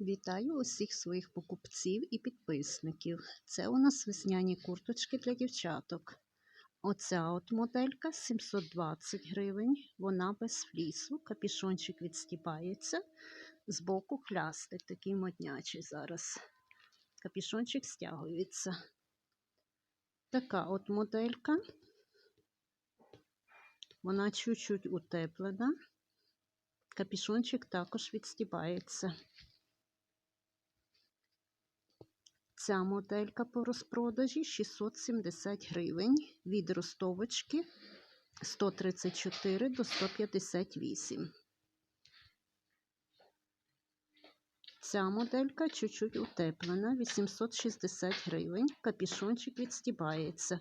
Вітаю усіх своїх покупців і підписників. Це у нас весняні курточки для дівчаток. Оця от моделька 720 гривень, вона без флісу, капішончик відстібається, збоку хлястик такий моднячий зараз. Капішончик стягується. Така от моделька. Вона чуть-чуть утеплена. Капішончик також відстібається. Ця моделька по розпродажі 670 гривень від ростовочки 134 до 158. Ця моделька чуть-чуть утеплена 860 гривень. Капішончик відстібається.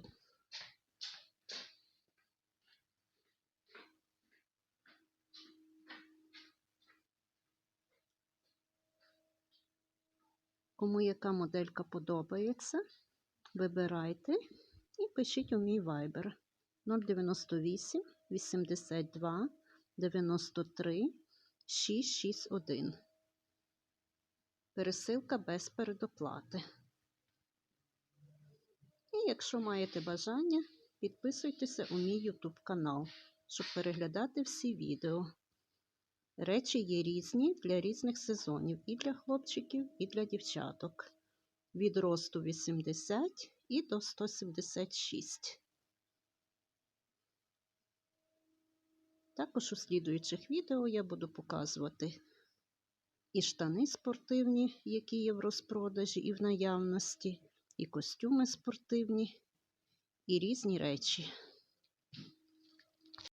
Кому яка моделька подобається, вибирайте і пишіть у мій Viber 098 82 93 661. Пересилка без передоплати. І якщо маєте бажання, підписуйтеся у мій YouTube канал, щоб переглядати всі відео. Речі є різні для різних сезонів, і для хлопчиків, і для дівчаток. Від росту 80 і до 176. Також у слідуючих відео я буду показувати і штани спортивні, які є в розпродажі і в наявності, і костюми спортивні, і різні речі.